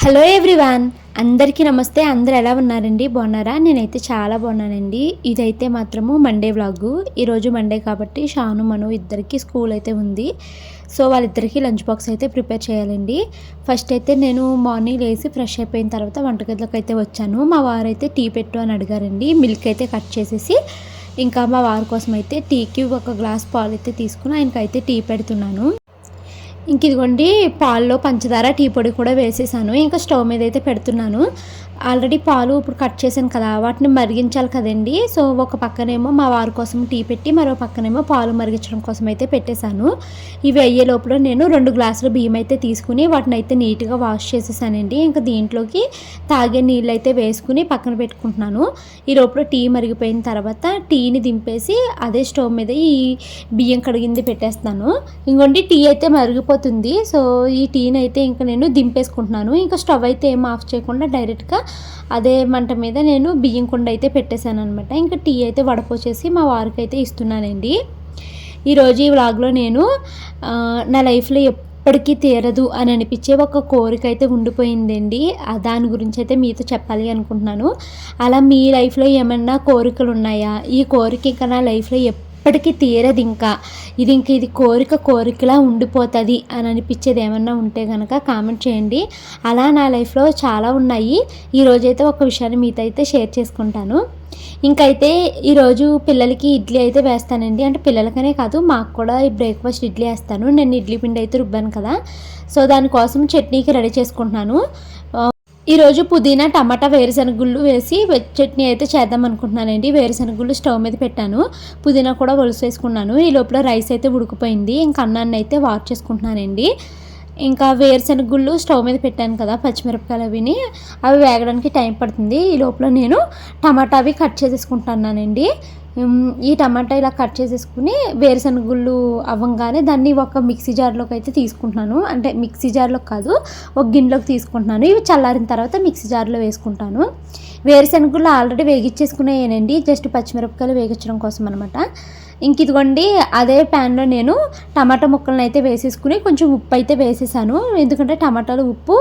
Hello everyone అందరికీ నమస్తే. అందరు ఎలా ఉన్నారండి? బాగున్నారా? నేనైతే చాలా బాగున్నానండి. ఇదైతే మాత్రము మండే వ్లాగు ఈరోజు మండే కాబట్టి షాను మను ఇద్దరికి స్కూల్ అయితే ఉంది. సో వాళ్ళిద్దరికీ లంచ్ బాక్స్ అయితే ప్రిపేర్ చేయాలండి. ఫస్ట్ అయితే నేను మార్నింగ్ లేసి ఫ్రెష్ అయిపోయిన తర్వాత వంటగదిలోకి అయితే వచ్చాను. మా వారు అయితే టీ పెట్టు అని అడిగారండి. మిల్క్ అయితే కట్ చేసేసి ఇంకా మా వారి కోసం అయితే టీకి ఒక గ్లాస్ పాలు అయితే తీసుకుని ఆయనకైతే టీ పెడుతున్నాను. ఇంక ఇదిగోండి పాల్లో పంచదార టీ పొడి కూడా వేసేసాను. ఇంకా స్టవ్ మీద అయితే పెడుతున్నాను. ఆల్రెడీ పాలు ఇప్పుడు కట్ చేశాను కదా వాటిని మరిగించాలి కదండి. సో ఒక పక్కనేమో మా వారి కోసం టీ పెట్టి మరో పక్కనేమో పాలు మరిగించడం కోసం అయితే పెట్టేశాను. ఇవి అయ్యే లోపల నేను రెండు గ్లాసులు బియ్యం అయితే తీసుకుని వాటిని అయితే నీట్గా వాష్ చేసేసానండి. ఇంకా దీంట్లోకి తాగే నీళ్ళు అయితే వేసుకుని పక్కన పెట్టుకుంటున్నాను. ఈ లోపల టీ మరిగిపోయిన తర్వాత టీని దింపేసి అదే స్టవ్ మీద ఈ బియ్యం కడిగింది పెట్టేస్తాను ఇంకోండి టీ అయితే మరిగిపోతుంది. సో ఈ టీని అయితే ఇంకా నేను దింపేసుకుంటున్నాను. ఇంకా స్టవ్ అయితే ఏం ఆఫ్ చేయకుండా డైరెక్ట్గా అదే మంట మీద నేను బియ్యం కుండ అయితే పెట్టేశాను అనమాట ఇంకా టీ అయితే వడపోసేసి మా వారికి అయితే ఇస్తున్నానండి. ఈరోజు ఈ వ్లాగ్లో నేను నా లైఫ్లో ఎప్పటికీ తీరదు అని అనిపించే ఒక కోరిక అయితే ఉండిపోయిందండి. దాని గురించి అయితే మీతో చెప్పాలి అనుకుంటున్నాను. అలా మీ లైఫ్లో ఏమన్నా కోరికలు ఉన్నాయా ఈ కోరిక ఇంకా నా లైఫ్లో ఎప్పటికీ తీరదు ఇంకా. ఇది ఇంక ఇది కోరిక కోరికలా ఉండిపోతుంది అని అనిపించేది ఏమన్నా ఉంటే కనుక కామెంట్ చేయండి. అలా నా లైఫ్లో చాలా ఉన్నాయి. ఈరోజైతే ఒక విషయాన్ని మీతో అయితే షేర్ చేసుకుంటాను. ఇంకైతే ఈరోజు పిల్లలకి ఇడ్లీ అయితే వేస్తానండి. అంటే పిల్లలకనే కాదు మాకు కూడా ఈ బ్రేక్ఫాస్ట్ ఇడ్లీ వేస్తాను. నేను ఇడ్లీ పిండి అయితే రుబ్బాను కదా. సో దానికోసం చట్నీకి రెడీ చేసుకుంటున్నాను. ఈరోజు పుదీనా టమాటా వేరుశనగుళ్ళు వేసి చట్నీ అయితే చేద్దాం అనుకుంటున్నానండి. వేరుశనగుళ్ళు స్టవ్ మీద పెట్టాను. పుదీనా కూడా ఒలుసు వేసుకున్నాను. ఈ లోపల రైస్ అయితే ఉడికిపోయింది. ఇంకా అన్నాన్ని అయితే వాష్ చేసుకుంటున్నానండి. ఇంకా వేరుశనగుళ్ళు స్టవ్ మీద పెట్టాను కదా పచ్చిమిరపకాయలు అవిని. అవి వేగడానికి టైం పడుతుంది. ఈ లోపల నేను టమాటా అవి కట్ చేసేసుకుంటున్నానండి. ఈ టమాటా ఇలా కట్ చేసేసుకుని వేరుశనగ గుళ్ళు అవ్వంగానే దాన్ని ఒక మిక్సీ జార్లోకి అయితే తీసుకుంటున్నాను. అంటే మిక్సీ జార్లో కాదు ఒక గిన్నెలోకి తీసుకుంటున్నాను. ఇవి చల్లారిన తర్వాత మిక్సీ జార్లో వేసుకుంటాను. వేరుశనగ గుళ్ళు ఆల్రెడీ వేగించేసుకునేనండి జస్ట్ పచ్చిమిరపకాయలు వేగించడం కోసం అనమాట ఇంక ఇదిగోండి అదే ప్యాన్లో నేను టమాటా ముక్కలను అయితే వేసేసుకుని కొంచెం ఉప్పు అయితే వేసేసాను. ఎందుకంటే టమాటాలు ఉప్పు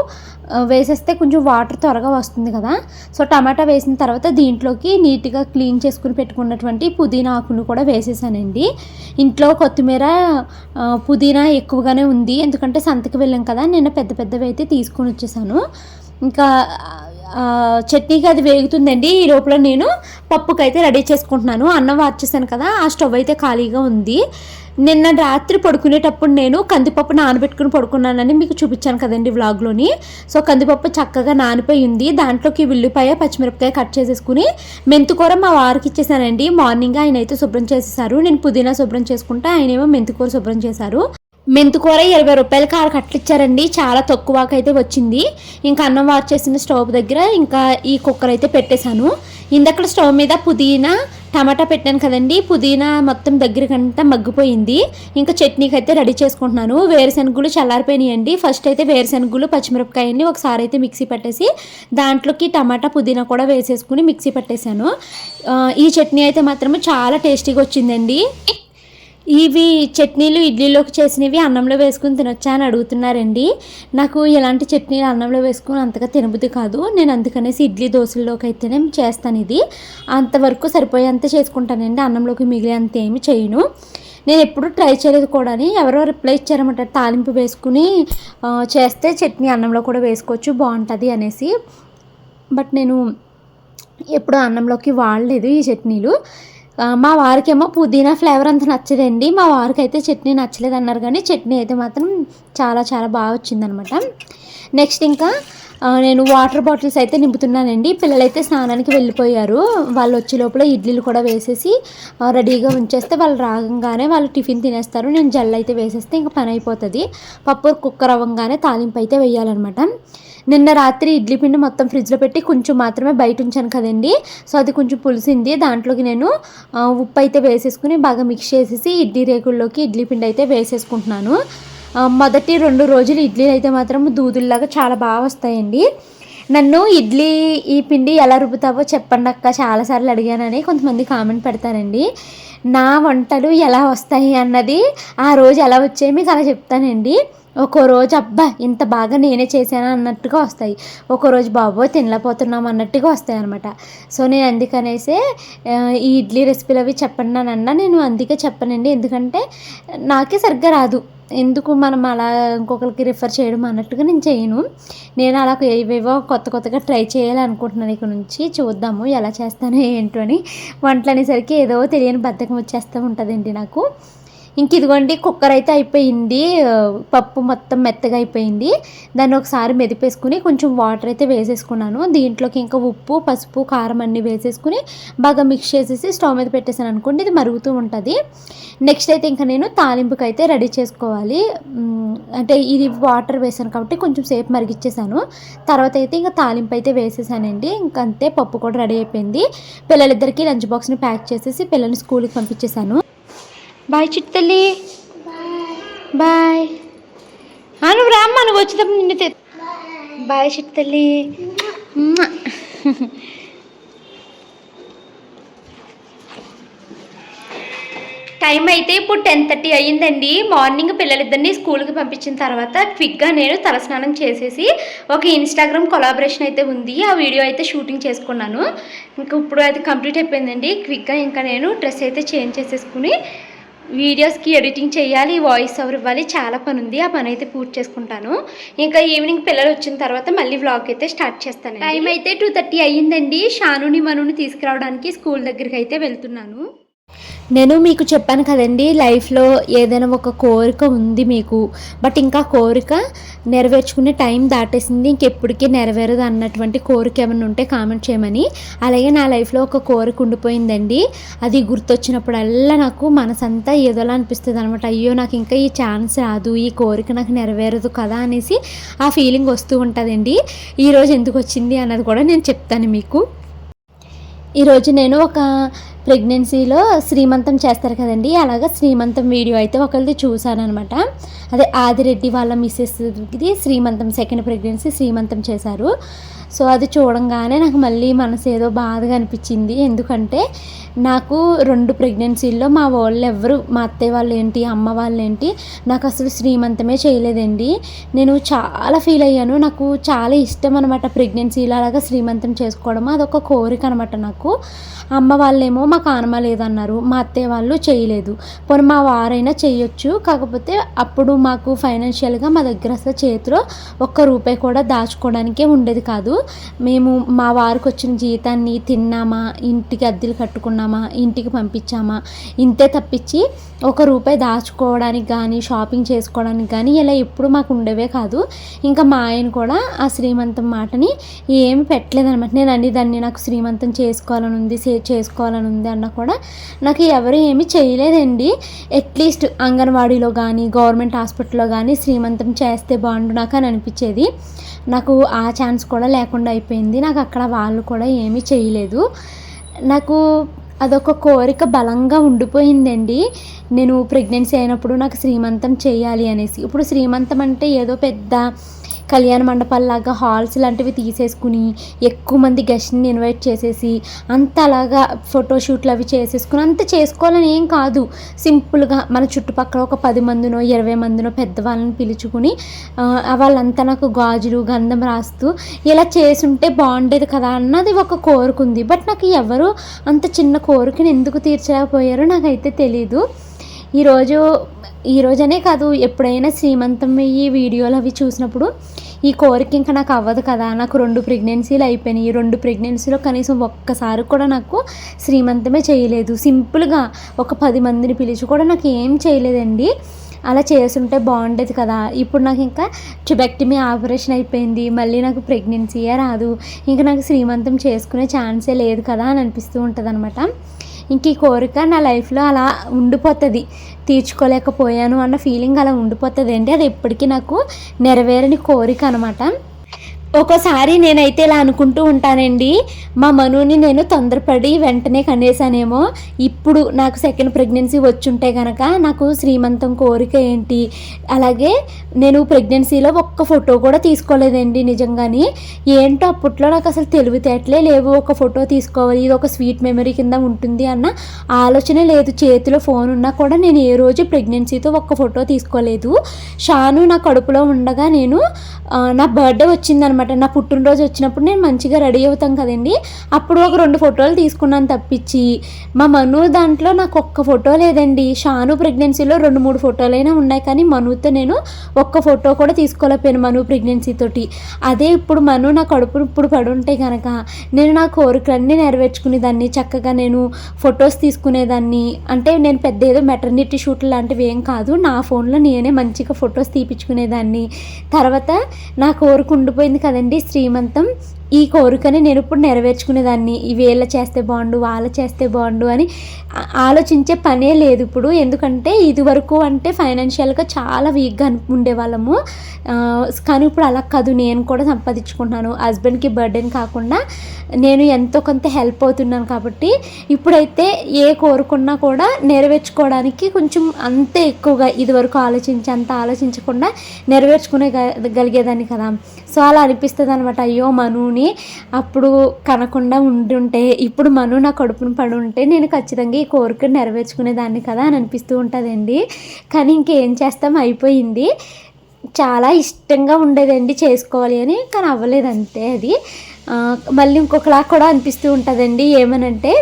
వేసేస్తే కొంచెం వాటర్ త్వరగా వస్తుంది కదా. సో టమాటా వేసిన తర్వాత దీంట్లోకి నీట్గా క్లీన్ చేసుకుని పెట్టుకున్నటువంటి పుదీనా ఆకును కూడా వేసేసానండి. ఇంట్లో కొత్తిమీర పుదీనా ఎక్కువగానే ఉంది. ఎందుకంటే సంతకి వెళ్ళాం కదా నిన్న పెద్ద పెద్దవి అయితే తీసుకొని వచ్చేసాను. ఇంకా చట్నీకి అది వేగుతుందండి. ఈ లోపల నేను పప్పుకి అయితే రెడీ చేసుకుంటున్నాను. అన్నం వార్చేసాను కదా ఆ స్టవ్ అయితే ఖాళీగా ఉంది. నిన్న రాత్రి పడుకునేటప్పుడు నేను కందిపప్పు నానబెట్టుకుని పడుకున్నానని మీకు చూపించాను కదండి వ్లాగ్లోని. సో కందిపప్పు చక్కగా నానిపోయి ఉంది. దాంట్లోకి ఉల్లిపాయ పచ్చిమిరపకాయ కట్ చేసేసుకుని మెంతికూర మా వారికి ఇచ్చేసానండి. మార్నింగ్ ఆయన అయితే శుభ్రం చేసేసారు. నేను పుదీనా శుభ్రం చేసుకుంటే ఆయనేమో మెంతికూర శుభ్రం చేశారు. మెంతుకూర ఇరవై రూపాయలకి ఆరు కట్టలు ఇచ్చారండి. చాలా తక్కువకైతే వచ్చింది. ఇంకా అన్నం వార్చేసిన స్టవ్ దగ్గర ఇంకా ఈ కుక్కర్ అయితే పెట్టేశాను. ఇందక్కడ స్టవ్ మీద పుదీనా టమాటా పెట్టాను కదండి. పుదీనా మొత్తం దగ్గరకంతా మగ్గిపోయింది. ఇంకా చట్నీకి అయితే రెడీ చేసుకుంటున్నాను. వేరుశనగులు చల్లారిపోయినాయండి. ఫస్ట్ అయితే వేరుశనగులు పచ్చిమిరపకాయని ఒకసారి అయితే మిక్సీ పట్టేసి దాంట్లోకి టమాటా పుదీనా కూడా వేసేసుకుని మిక్సీ పట్టేశాను. ఈ చట్నీ అయితే మాత్రం చాలా టేస్టీగా వచ్చిందండి. ఇవి చట్నీలు ఇడ్లీలోకి చేసినవి అన్నంలో వేసుకుని తినొచ్చా అని అడుగుతున్నారండి. నాకు ఇలాంటి చట్నీలు అన్నంలో వేసుకుని అంతగా తినబుద్ధి కాదు. నేను అందుకనేసి ఇడ్లీ దోశల్లోకి అయితేనే చేస్తాను ఇది. అంతవరకు సరిపోయేంత చేసుకుంటానండి. అన్నంలోకి మిగిలేంత ఏమి చేయను. నేను ఎప్పుడు ట్రై చేయలేదు కూడా ఎవరో రిప్లై ఇచ్చారన్నమాట. తాలింపు వేసుకుని చేస్తే చట్నీ అన్నంలో కూడా వేసుకోవచ్చు బాగుంటుంది అనేసి. బట్ నేను ఎప్పుడు అన్నంలోకి వాడలేదు ఈ చట్నీలు. మా వారికేమో పుదీనా ఫ్లేవర్ అంత నచ్చదండి. మా వారికి అయితే చట్నీ నచ్చలేదు అన్నారు కానీ చట్నీ అయితే మాత్రం చాలా చాలా బాగా వచ్చిందనమాట. నెక్స్ట్ ఇంకా నేను వాటర్ బాటిల్స్ అయితే నింపుతున్నానండి. పిల్లలైతే స్నానానికి వెళ్ళిపోయారు. వాళ్ళు వచ్చే లోపల ఇడ్లీలు కూడా వేసేసి రెడీగా ఉంచేస్తే వాళ్ళు రాగంగానే వాళ్ళు టిఫిన్ తినేస్తారు. నేను జల్ అయితే వేసేస్తే ఇంకా పని అయిపోతుంది. పప్పు కుక్కర్ అవ్వగానే తాలింపు అయితే వేయాలన్నమాట. నిన్న రాత్రి ఇడ్లీ పిండి మొత్తం ఫ్రిడ్జ్లో పెట్టి కొంచెం మాత్రమే బయట ఉంచాను కదండి. సో అది కొంచెం పులిసింది. దాంట్లోకి నేను ఉప్పు అయితే వేసేసుకుని బాగా మిక్స్ చేసేసి ఇడ్లీ రేకుల్లోకి ఇడ్లీ పిండి అయితే వేసేసుకుంటున్నాను. మొదటి రెండు రోజులు ఇడ్లీలు అయితే మాత్రం దూదుల్లాగా చాలా బాగా వస్తాయండి. నన్ను ఇడ్లీ ఈ పిండి ఎలా రుబ్బుతావో చెప్పండి అక్క చాలాసార్లు అడిగానని కొంతమంది కామెంట్ పెడతారండి. నా వంటలు ఎలా వస్తాయి అన్నది ఆ రోజు ఎలా వచ్చాయి మీకు అలా చెప్తానండి. ఒక్కో రోజు అబ్బా ఇంత బాగా నేనే చేశాను అన్నట్టుగా వస్తాయి. ఒక్కో రోజు బాబోయ్ తినలేకపోతున్నాం అన్నట్టుగా వస్తాయి అనమాట సో నేను అందుకనేసే ఈ ఇడ్లీ రెసిపీలు అవి చెప్పండి అన్న. నేను అందుకే చెప్పనండి. ఎందుకంటే నాకే సరిగ్గా రాదు. ఎందుకు మనం అలా ఇంకొకరికి రిఫర్ చేయడం అన్నట్టుగా నేను చేయను. నేను అలా ఏవేవో కొత్త కొత్తగా ట్రై చేయాలనుకుంటున్నాను ఇక్కడ నుంచి. చూద్దాము ఎలా చేస్తాను ఏంటో అని. వంటలు అనేసరికి ఏదో తెలియని బద్ధకం వచ్చేస్తూ ఉంటుందండి నాకు. ఇంక ఇదిగోండి కుక్కర్ అయితే అయిపోయింది. పప్పు మొత్తం మెత్తగా అయిపోయింది. దాన్ని ఒకసారి మెదిపేసుకుని కొంచెం వాటర్ అయితే వేసేసుకున్నాను. దీంట్లోకి ఇంకా ఉప్పు పసుపు కారం అన్నీ వేసేసుకుని బాగా మిక్స్ చేసేసి స్టవ్ మీద పెట్టేసాను అనుకోండి ఇది మరుగుతూ ఉంటుంది. నెక్స్ట్ అయితే ఇంకా నేను తాలింపుకి అయితే రెడీ చేసుకోవాలి. అంటే ఇది వాటర్ వేసాను కాబట్టి కొంచెం సేపు మరిగిచ్చేసాను. తర్వాత అయితే ఇంకా తాలింపు అయితే వేసేసానండి. ఇంకంతే అంతే పప్పు కూడా రెడీ అయిపోయింది. పిల్లలిద్దరికీ లంచ్ బాక్స్ని ప్యాక్ చేసేసి పిల్లల్ని స్కూల్కి పంపించేశాను. బాయ్ చిట్టల్లి బాయ్. ఆ, నువ్వు రామ్మా నువ్వు వచ్చేటప్పుడు నిన్ను తె బాయ్ చిట్టల్లి టైం అయితే ఇప్పుడు టెన్ థర్టీ అయ్యిందండి. మార్నింగ్ పిల్లలిద్దరిని స్కూల్కి పంపించిన తర్వాత క్విక్గా నేను తలస్నానం చేసేసి ఒక ఇన్స్టాగ్రామ్ కొలాబరేషన్ అయితే ఉంది. ఆ వీడియో అయితే షూటింగ్ చేసుకున్నాను. ఇంకా ఇప్పుడు అది కంప్లీట్ అయిపోయిందండి. క్విక్గా ఇంకా నేను డ్రెస్ అయితే చేంజ్ చేసేసుకుని వీడియోస్కి ఎడిటింగ్ చేయాలి వాయిస్ ఓవర్ ఇవ్వాలి చాలా పని ఉంది ఆ పని అయితే పూర్తి చేసుకుంటాను. ఇంకా ఈవినింగ్ పిల్లలు వచ్చిన తర్వాత మళ్ళీ వ్లాగ్ అయితే స్టార్ట్ చేస్తాను టైం అయితే టూ థర్టీ అయ్యిందండి. షానుని మనుని తీసుకురావడానికి స్కూల్ దగ్గరికి అయితే వెళ్తున్నాను. నేను మీకు చెప్పాను కదండి లైఫ్లో ఏదైనా ఒక కోరిక ఉంది మీకు. బట్ ఇంకా కోరిక నెరవేర్చుకునే టైం దాటేసింది ఇంకెప్పటికీ నెరవేరదు అన్నటువంటి కోరిక ఏమైనా ఉంటే కామెంట్ చేయమని. అలాగే నా లైఫ్లో ఒక కోరిక ఉండిపోయిందండి. అది గుర్తొచ్చినప్పుడల్లా నాకు మనసంతా ఏదోలా అనిపిస్తుంది అనమాట అయ్యో నాకు ఇంకా ఈ ఛాన్స్ రాదు ఈ కోరిక నాకు నెరవేరదు కదా అనేసి ఆ ఫీలింగ్ వస్తూ ఉంటుందండి. ఈరోజు ఎందుకు వచ్చింది అన్నది కూడా నేను చెప్తాను మీకు. ఈరోజు నేను ఒక ప్రెగ్నెన్సీలో శ్రీమంతం చేస్తారు కదండి. అలాగా శ్రీమంతం వీడియో అయితే ఒకరిది చూశాను అనమాట అదే ఆదిరెడ్డి వాళ్ళ మిస్సెస్ది శ్రీమంతం సెకండ్ ప్రెగ్నెన్సీ శ్రీమంతం చేశారు. సో అది చూడంగానే నాకు మళ్ళీ మనసు ఏదో బాధగా అనిపించింది. ఎందుకంటే నాకు రెండు ప్రెగ్నెన్సీల్లో మా వాళ్ళు ఎవరు మా అత్తయ్య వాళ్ళు ఏంటి అమ్మ వాళ్ళు ఏంటి నాకు అసలు శ్రీమంతమే చేయలేదండి. నేను చాలా ఫీల్ అయ్యాను. నాకు చాలా ఇష్టం అనమాట ప్రెగ్నెన్సీలో అలాగా శ్రీమంతం చేసుకోవడం అదొక కోరిక అనమాట నాకు. అమ్మ వాళ్ళేమో మాకు ఆనమ లేదన్నారు. మా అత్తయ్య వాళ్ళు చేయలేదు. పోనీ మా వారైనా చేయొచ్చు. కాకపోతే అప్పుడు మాకు ఫైనాన్షియల్గా మా దగ్గర అసలు చేతిలో ఒక్క రూపాయి కూడా దాచుకోవడానికే ఉండేది కాదు. మేము మా వారికి వచ్చిన జీతాన్ని తిన్నామా? ఇంటికి అద్దెలు కట్టుకున్నామా? ఇంటికి పంపించామా? ఇంతే తప్పించి ఒక రూపాయి దాచుకోవడానికి కానీ షాపింగ్ చేసుకోవడానికి కానీ ఇలా ఎప్పుడు మాకు ఉండేవే కాదు. ఇంకా మా ఆయన కూడా ఆ శ్రీమంతం మాటని ఏమి పెట్టలేదనమాట నేను అన్ని దాన్ని నాకు శ్రీమంతం చేసుకోవాలని ఉంది సే చేసుకోవాలని ఉంది అన్న కూడా నాకు ఎవరు ఏమీ చేయలేదండి. అట్లీస్ట్ అంగన్వాడీలో కానీ గవర్నమెంట్ హాస్పిటల్లో కానీ శ్రీమంతం చేస్తే బాగుండు నాకు అని అనిపించేది. నాకు ఆ ఛాన్స్ కూడా లేకుండా అయిపోయింది. నాకు అక్కడ వాళ్ళు కూడా ఏమీ చేయలేదు. నాకు అదొక కోరిక బలంగా ఉండిపోయిందండి. నేను ప్రెగ్నెన్సీ అయినప్పుడు నాకు శ్రీమంతం చేయాలి అనేసి. ఇప్పుడు శ్రీమంతం అంటే ఏదో పెద్ద కళ్యాణ మండపాల్లాగా హాల్స్ లాంటివి తీసేసుకుని ఎక్కువ మంది గెస్ట్ని ఇన్వైట్ చేసేసి అంత అలాగా ఫోటోషూట్లు అవి చేసేసుకుని అంత చేసుకోవాలని ఏం కాదు. సింపుల్గా మన చుట్టుపక్కల ఒక పది మందినో ఇరవై మందినో పెద్దవాళ్ళని పిలుచుకుని వాళ్ళంతా నాకు గాజులు గంధం రాస్తూ ఇలా చేసుంటే బాగుండేది కదా అన్నది ఒక కోరిక ఉంది. బట్ నాకు ఎవరు అంత చిన్న కోరికని ఎందుకు తీర్చలేకపోయారో నాకైతే తెలీదు. ఈరోజు ఈ రోజనే కాదు ఎప్పుడైనా శ్రీమంతం అయ్యి వీడియోలు అవి చూసినప్పుడు ఈ కోరిక ఇంకా నాకు అవ్వదు కదా నాకు రెండు ప్రెగ్నెన్సీలు అయిపోయినాయి రెండు ప్రెగ్నెన్సీలో కనీసం ఒక్కసారి కూడా నాకు శ్రీమంతమే చేయలేదు. సింపుల్గా ఒక పది మందిని పిలిచి కూడా నాకు ఏం చేయలేదండి. అలా చేస్తుంటే బాగుండేది కదా. ఇప్పుడు నాకు ఇంకా ట్యుబెక్టమీ ఆపరేషన్ అయిపోయింది మళ్ళీ నాకు ప్రెగ్నెన్సీయే రాదు ఇంకా నాకు శ్రీమంతం చేసుకునే ఛాన్సే లేదు కదా అని అనిపిస్తూ ఉంటుంది అనమాట ఇంక ఈ కోరిక నా లైఫ్లో అలా ఉండిపోతుంది. తీర్చుకోలేకపోయాను అన్న ఫీలింగ్ అలా ఉండిపోతుంది అండి. అది ఎప్పటికీ నాకు నెరవేరని కోరిక అనమాట ఒక్కోసారి నేనైతే ఇలా అనుకుంటూ ఉంటానండి మా మనుని నేను తొందరపడి వెంటనే కనేసానేమో ఇప్పుడు నాకు సెకండ్ ప్రెగ్నెన్సీ వచ్చుంటే కనుక నాకు శ్రీమంతం కోరిక ఏంటి? అలాగే నేను ప్రెగ్నెన్సీలో ఒక్క ఫోటో కూడా తీసుకోలేదండి నిజంగాని. ఏంటో అప్పట్లో నాకు అసలు తెలివితేటలే లేవు ఒక ఫోటో తీసుకోవాలి ఇది ఒక స్వీట్ మెమరీ కింద ఉంటుంది అన్న ఆలోచన లేదు. చేతిలో ఫోన్ ఉన్నా కూడా నేను ఏ రోజు ప్రెగ్నెన్సీతో ఒక్క ఫోటో తీసుకోలేదు. షాను నా కడుపులో ఉండగా నేను నా బర్త్డే వచ్చిందనమాట. నా పుట్టినరోజు వచ్చినప్పుడు నేను మంచిగా రెడీ అవుతాం కదండి. అప్పుడు ఒక రెండు ఫోటోలు తీసుకున్నాను తప్పించి. మా మను దాంట్లో నాకు ఒక్క ఫోటో లేదండి. షాను ప్రెగ్నెన్సీలో రెండు మూడు ఫోటోలైనా ఉన్నాయి. కానీ మనుతో నేను ఒక్క ఫోటో కూడా తీసుకోలేకపోయాను మను ప్రెగ్నెన్సీ తోటి. అదే ఇప్పుడు మను నా కడుపు ఇప్పుడు పడుంటే కనుక నేను నా కోరికలన్నీ నెరవేర్చుకునేదాన్ని. చక్కగా నేను ఫొటోస్ తీసుకునేదాన్ని. అంటే నేను పెద్ద ఏదో మెటర్నిటీ షూట్ లాంటివి ఏం కాదు. నా ఫోన్లో నేనే మంచిగా ఫొటోస్ తీపించుకునేదాన్ని తర్వాత నా కోరిక ఉండిపోయింది కదండి శ్రీమంతం? ఈ కోరికని నేను ఇప్పుడు నెరవేర్చుకునేదాన్ని. ఇవి వీళ్ళ చేస్తే బాగుండు వాళ్ళ చేస్తే బాగుండు అని ఆలోచించే పనే లేదు ఇప్పుడు. ఎందుకంటే ఇది వరకు అంటే ఫైనాన్షియల్గా చాలా వీక్గా ఉండేవాళ్ళము. కానీ ఇప్పుడు అలా కాదు. నేను కూడా సంపాదించుకుంటున్నాను. హస్బెండ్కి బర్త్డేని కాకుండా నేను ఎంతో కొంత హెల్ప్ అవుతున్నాను కాబట్టి ఇప్పుడైతే ఏ కోరుకున్నా కూడా నెరవేర్చుకోవడానికి కొంచెం అంతే ఎక్కువగా ఇదివరకు ఆలోచించి అంత ఆలోచించకుండా నెరవేర్చుకునే గలిగేదాన్ని కదా. సో అలా అనిపిస్తుంది అనమాట అయ్యో మనుని అప్పుడు కనకుండా ఉండుంటే ఇప్పుడు మను నా కడుపును పడి ఉంటే నేను ఖచ్చితంగా ఈ కోరిక నెరవేర్చుకునేదాన్ని కదా అని అనిపిస్తూ ఉంటుందండి. కానీ ఇంకేం చేస్తాం? అయిపోయింది. చాలా ఇష్టంగా ఉండేదండి చేసుకోవాలి అని కానీ అవ్వలేదు అంతే అది. మళ్ళీ ఇంకొకలా కూడా అనిపిస్తూ ఉంటుందండి. ఏమనంటే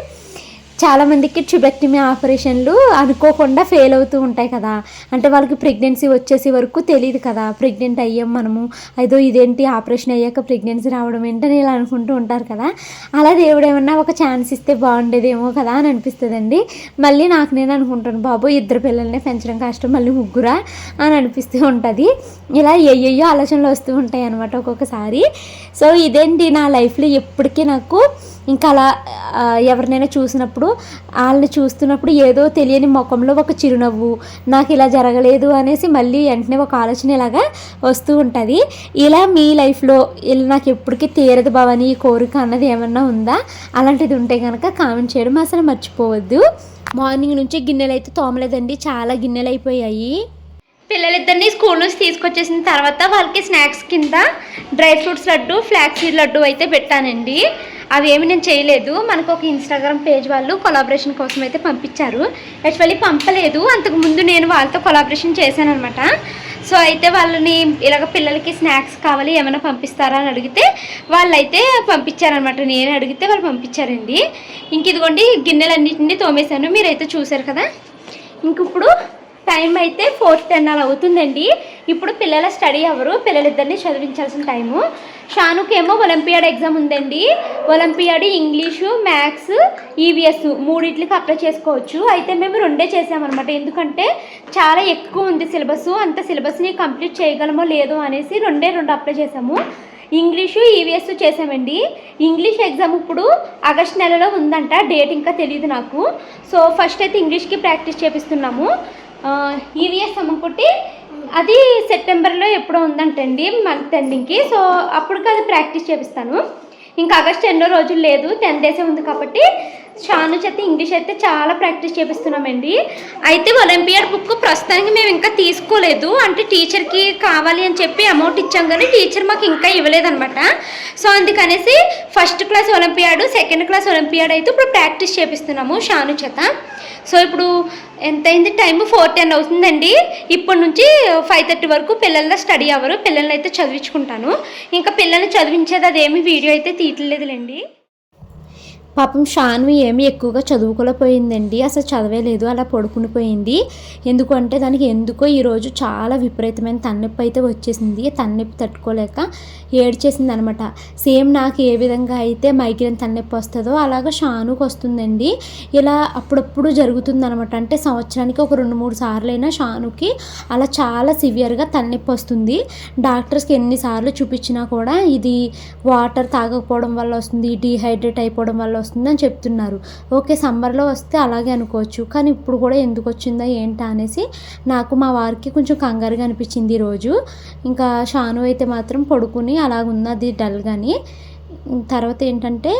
చాలామందికి ట్రిబెక్టమీ ఆపరేషన్లు అనుకోకుండా ఫెయిల్ అవుతూ ఉంటాయి కదా. అంటే వాళ్ళకి ప్రెగ్నెన్సీ వచ్చేసి వరకు తెలియదు కదా. ప్రెగ్నెంట్ అయ్యాం మనము. ఏదో ఇదేంటి ఆపరేషన్ అయ్యాక ప్రెగ్నెన్సీ రావడం ఏంటని ఇలా అనుకుంటూ ఉంటారు కదా. అలా దేవుడు ఏమన్నా ఒక ఛాన్స్ ఇస్తే బాగుండేదేమో కదా అని అనిపిస్తుందండి. మళ్ళీ నాకు నేను అనుకుంటాను బాబు ఇద్దరు పిల్లల్ని పెంచడం కష్టం మళ్ళీ ముగ్గురా? అని అనిపిస్తూ ఉంటుంది. ఇలా ఎయ్యయ్యో ఆలోచనలు వస్తూ ఉంటాయి అనమాట ఒక్కొక్కసారి. సో ఇదేంటి నా లైఫ్లో ఎప్పటికీ నాకు ఇంకా అలా ఎవరినైనా చూసినప్పుడు వాళ్ళని చూస్తున్నప్పుడు ఏదో తెలియని ముఖంలో ఒక చిరునవ్వు నాకు ఇలా జరగలేదు అనేసి మళ్ళీ వెంటనే ఒక ఆలోచన ఇలాగా వస్తూ ఉంటుంది. ఇలా మీ లైఫ్లో ఇలా నాకు ఎప్పటికీ తీరదు భవని ఈ కోరిక అన్నది ఏమన్నా ఉందా? అలాంటిది ఉంటే కనుక కామెంట్ చేయడం అసలు మర్చిపోవద్దు. మార్నింగ్ నుంచి గిన్నెలు అయితే తోమలేదండి చాలా గిన్నెలు అయిపోయాయి పిల్లలిద్దరిని స్కూల్ నుంచి తీసుకొచ్చేసిన తర్వాత వాళ్ళకి స్నాక్స్ కింద dry fruits laddu flax seed laddu అయితే పెట్టానండి. అవి ఏమి నేను చేయలేదు. మనకు ఒక ఇన్స్టాగ్రామ్ పేజ్ వాళ్ళు కొలాబరేషన్ కోసం అయితే పంపించారు. యాక్చువల్లీ పంపలేదు. అంతకుముందు నేను వాళ్ళతో కొలాబరేషన్ చేశాను అనమాట సో అయితే వాళ్ళని ఇలాగ పిల్లలకి స్నాక్స్ కావాలి ఏమైనా పంపిస్తారా అని అడిగితే వాళ్ళైతే పంపించారనమాట నేను అడిగితే వాళ్ళు పంపించారండి. ఇంక ఇదిగోండి గిన్నెలన్నింటినీ తోమేశాను. మీరైతే చూశారు కదా? ఇంక ఇప్పుడు టైం అయితే ఫోర్ టెన్ అలా అవుతుందండి. ఇప్పుడు పిల్లల స్టడీ అవరు పిల్లలిద్దరిని చదివించాల్సిన టైము. షానుకేమో ఒలింపియాడ్ ఎగ్జామ్ ఉందండి. ఒలింపియాడ్ ఇంగ్లీషు మ్యాథ్స్ ఈవీఎస్ మూడిట్లకి అప్లై చేసుకోవచ్చు. అయితే మేము రెండే చేసామన్నమాట. ఎందుకంటే చాలా ఎక్కువ ఉంది సిలబస్. అంత సిలబస్ని కంప్లీట్ చేయగలమో లేదో అనేసి రెండే రెండు అప్లై చేసాము. ఇంగ్లీషు ఈవీఎస్ చేసామండి. ఇంగ్లీష్ ఎగ్జామ్ ఇప్పుడు ఆగస్ట్ నెలలో ఉందంట. డేట్ ఇంకా తెలియదు నాకు. సో ఫస్ట్ అయితే ఇంగ్లీష్కి ప్రాక్టీస్ చేపిస్తున్నాము. ఈవీఎస్ అనుకుంటే అది సెప్టెంబర్లో ఎప్పుడో ఉందంటండి మంత్ ఎండింగ్కి సో అప్పటికి అది ప్రాక్టీస్ చేపిస్తాను. ఇంకా ఆగస్ట్ ఎన్నో రోజులు లేదు టెన్ డేసే ఉంది కాబట్టి షాను చేత ఇంగ్లీష్ అయితే చాలా ప్రాక్టీస్ చేపిస్తున్నామండి. అయితే ఒలింపియాడ్ బుక్ ప్రస్తుతానికి మేము ఇంకా తీసుకోలేదు. అంటే టీచర్కి కావాలి అని చెప్పి అమౌంట్ ఇచ్చాం కానీ టీచర్ మాకు ఇంకా ఇవ్వలేదన్నమాట. సో అందుకనేసి first class olympiad second class olympiad అయితే ఇప్పుడు ప్రాక్టీస్ చేపిస్తున్నాము షాను చేత. సో ఇప్పుడు ఎంతైంది? టైం ఫోర్ టెన్ అవుతుందండి. ఇప్పటి నుంచి ఫైవ్ థర్టీ వరకు పిల్లల స్టడీ అవ్వరు పిల్లల్ని అయితే చదివించుకుంటాను. ఇంకా పిల్లల్ని చదివించేది అదేమి వీడియో అయితే తీయట్లేదులేండి. పాపం షాన్వి ఏమి ఎక్కువగా చదువుకోలేకపోయిందండి. అసలు చదవలేదు అలా పడుకునిపోయింది ఎందుకంటే దానికి ఎందుకో ఈరోజు చాలా విపరీతమైన తన్నొప్పి అయితే వచ్చేసింది. తన్నొప్పి తట్టుకోలేక ఏడ్చేసింది అనమాట సేమ్ నాకు ఏ విధంగా అయితే మైగ్రేన్ తన్నొప్పి వస్తుందో అలాగా షానుకు వస్తుందండి. ఇలా అప్పుడప్పుడు జరుగుతుంది అనమాట అంటే సంవత్సరానికి ఒక రెండు మూడు సార్లైనా షానుకి అలా చాలా సివియర్గా తన్నొప్పి వస్తుంది. డాక్టర్స్కి ఎన్నిసార్లు చూపించినా కూడా ఇది వాటర్ తాగకపోవడం వల్ల వస్తుంది డీహైడ్రేట్ అయిపోవడం వల్ల వస్తుందని చెప్తున్నారు. ఓకే సమ్మర్లో వస్తే అలాగే అనుకోవచ్చు. కానీ ఇప్పుడు కూడా ఎందుకు వచ్చిందా ఏంటా అనేసి నాకు మా వారికి కొంచెం కంగారుగా అనిపించింది ఈరోజు ఇంకా షాను అయితే మాత్రం పడుకుని అలాగున్నది డల్ కానీ తర్వాత ఏంటంటే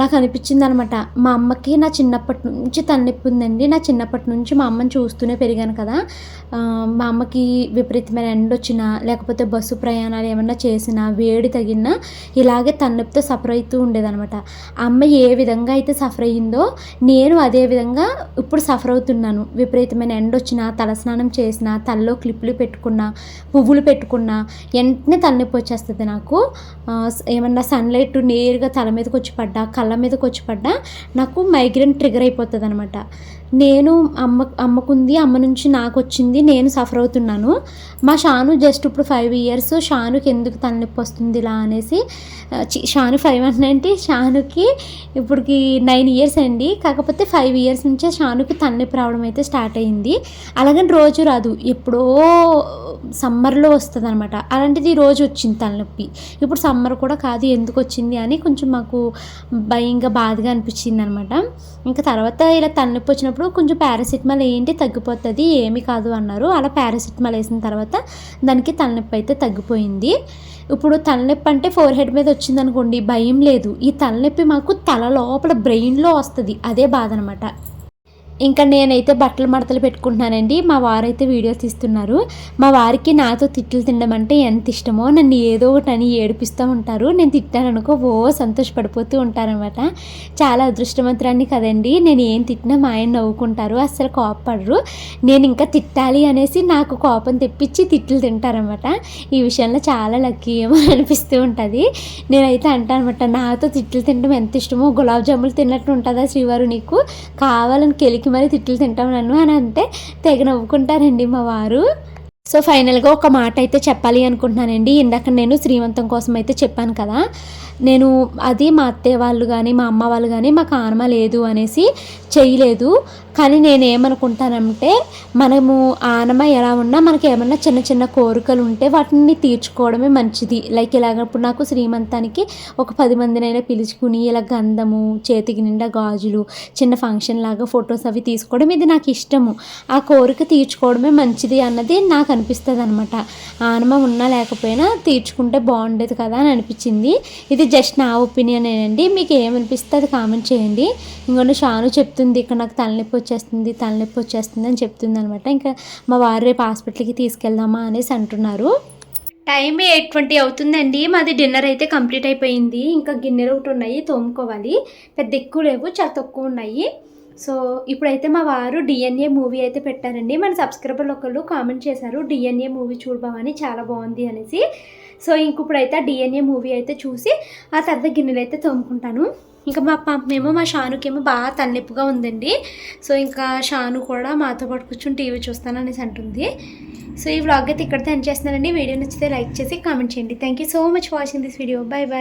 నాకు అనిపించింది అనమాట మా అమ్మకి నా చిన్నప్పటి నుంచి తలనొప్పి ఉందండి. నా చిన్నప్పటి నుంచి మా అమ్మని చూస్తూనే పెరిగాను కదా. మా అమ్మకి విపరీతమైన ఎండ వచ్చినా లేకపోతే బస్సు ప్రయాణాలు ఏమన్నా చేసినా వేడి తగిలినా ఇలాగే తలనొప్పితో సఫర్ అవుతూ ఉండేదనమాట. అమ్మ ఏ విధంగా అయితే సఫర్ అయ్యిందో నేను అదే విధంగా ఇప్పుడు సఫర్ అవుతున్నాను. విపరీతమైన ఎండ వచ్చినా తలస్నానం చేసినా తలలో క్లిప్లు పెట్టుకున్నా పువ్వులు పెట్టుకున్నా వెంటనే తలనొప్పి వచ్చేస్తుంది నాకు. ఏమన్నా సన్లైట్ నేరుగా తల మీదకి వచ్చి పడ్డా కళ్ళ మీదకి వచ్చి పడ్డా నాకు మైగ్రేన్ ట్రిగర్ అయిపోతుంది అనమాట నేను అమ్మ అమ్మకుంది అమ్మ నుంచి నాకు వచ్చింది నేను సఫర్ అవుతున్నాను. మా షాను జస్ట్ ఇప్పుడు ఫైవ్ ఇయర్స్ షానుకి ఎందుకు తలనొప్పి వస్తుంది ఇలా అనేసి షాను ఫైవ్ అంటే షానుకి ఇప్పటికి నైన్ ఇయర్స్ అండి. కాకపోతే ఫైవ్ ఇయర్స్ నుంచే షానుకి తలనొప్పి రావడం అయితే స్టార్ట్ అయ్యింది అలాగని రోజు రాదు. ఎప్పుడో సమ్మర్లో వస్తుంది అనమాట అలాంటిది ఈ రోజు వచ్చింది తలనొప్పి. ఇప్పుడు సమ్మర్ కూడా కాదు ఎందుకు వచ్చింది అని కొంచెం మాకు భయంగా బాధగా అనిపించింది అనమాట ఇంకా తర్వాత ఇలా తలనొప్పి వచ్చినప్పుడు కొంచెం పారాసిటమాల్ ఏంటి తగ్గిపోతుంది ఏమీ కాదు అన్నారు. అలా పారాసిటమాల్ వేసిన తర్వాత దానికి తలనొప్పి అయితే తగ్గిపోయింది. ఇప్పుడు తలనొప్పి అంటే ఫోర్ హెడ్ మీద వచ్చింది అనుకోండి భయం లేదు. ఈ తలనొప్పి మాకు తల లోపల బ్రెయిన్లో వస్తుంది అదే బాధ అనమాట ఇంకా నేనైతే బట్టలు మడతలు పెట్టుకుంటున్నానండి. మా వారైతే వీడియోస్ తీస్తున్నారు. మా వారికి నాతో తిట్లు తినడం అంటే ఎంత ఇష్టమో నన్ను ఏదో ఒకటి అని ఏడిపిస్తూ ఉంటారు. నేను తిట్టాను అనుకో ఓ సంతోషపడిపోతూ ఉంటారనమాట చాలా అదృష్టవంతురాన్ని కదండి. నేను ఏం తిట్టినా మా ఆయన నవ్వుకుంటారు. అస్సలు కోపపడరు. నేను ఇంకా తిట్టాలి అనేసి నాకు కోపం తెప్పించి తిట్లు తింటారనమాట ఈ విషయంలో చాలా లక్కీ ఏమో అనిపిస్తూ ఉంటుంది. నేనైతే అంటానమాట నాతో తిట్లు తినడం ఎంత ఇష్టమో గులాబ్ జాములు తిన్నట్టు ఉంటుందా శ్రీవారు నీకు? కావాలని కెలికి మరీ తిట్లు తింటాం నన్ను అని అంటే తెగ నవ్వుకుంటారండి మా వారు. సో ఫైనల్గా ఒక మాట అయితే చెప్పాలి అనుకుంటున్నానండి. ఇందాక నేను శ్రీమంతం కోసం అయితే చెప్పాను కదా. నేను అది మా అత్తయ్య వాళ్ళు కానీ మా అమ్మ వాళ్ళు కానీ మాకు ఆనమ లేదు అనేసి చేయలేదు. కానీ నేను ఏమనుకుంటానంటే మనము ఆనమ ఎలా ఉన్నా మనకి ఏమన్నా చిన్న చిన్న కోరికలు ఉంటే వాటిని తీర్చుకోవడమే మంచిది. లైక్ ఇలాగ ఇప్పుడు నాకు శ్రీమంతానికి ఒక పది మందినైనా పిలుచుకుని ఇలా గంధము చేతికి నిండా గాజులు చిన్న ఫంక్షన్ లాగా ఫొటోస్ అవి తీసుకోవడం ఇది నాకు ఇష్టము. ఆ కోరిక తీర్చుకోవడమే మంచిది అన్నది నాకు అనిపిస్తుంది అనమాట ఆనమ ఉన్నా లేకపోయినా తీర్చుకుంటే బాగుండేది కదా అని అనిపించింది. ఇది జస్ట్ నా ఒపీనియన్ అండి మీకు ఏమనిపిస్తే అది కామెంట్ చేయండి. ఇంకొన్ని షాను చెప్తుంది. ఇక్కడ నాకు తలనొప్పి వచ్చేస్తుంది తలనొప్పి వచ్చేస్తుంది అని చెప్తుంది అనమాట ఇంకా మా వారు రేపు హాస్పిటల్కి తీసుకెళ్దామా అనేసి అంటున్నారు. టైం ఎయిట్ ట్వంటీ అవుతుందండి. మాది డిన్నర్ అయితే కంప్లీట్ అయిపోయింది. ఇంకా గిన్నెలు ఒకటి ఉన్నాయి తోముకోవాలి. పెద్ద ఎక్కువ లేవు చాలా తక్కువ ఉన్నాయి. సో ఇప్పుడైతే మా వారు డిఎన్ఏ మూవీ అయితే పెట్టారండి. మన సబ్స్క్రైబర్లు ఒకళ్ళు కామెంట్ చేశారు డిఎన్ఏ మూవీ చూడబామని చాలా బాగుంది అనేసి. సో ఇంక ఇప్పుడైతే ఆ డిఎన్ఏ మూవీ అయితే చూసి ఆ తర్వాత గిన్నెలు అయితే తోముకుంటాను. ఇంకా మా పాపమేమో మా షానుకేమో బాగా తలనొప్పిగా ఉందండి. సో ఇంకా షాను కూడా మాతో పాటు కూర్చొని టీవీ చూస్తాను అనేసి అంటుంది. సో ఈ వ్లాగ్ అయితే ఇక్కడితో ఎండ్ చేస్తున్నానండి. వీడియో నచ్చితే లైక్ చేసి కామెంట్ చేయండి. Thank you so much watching this video bye bye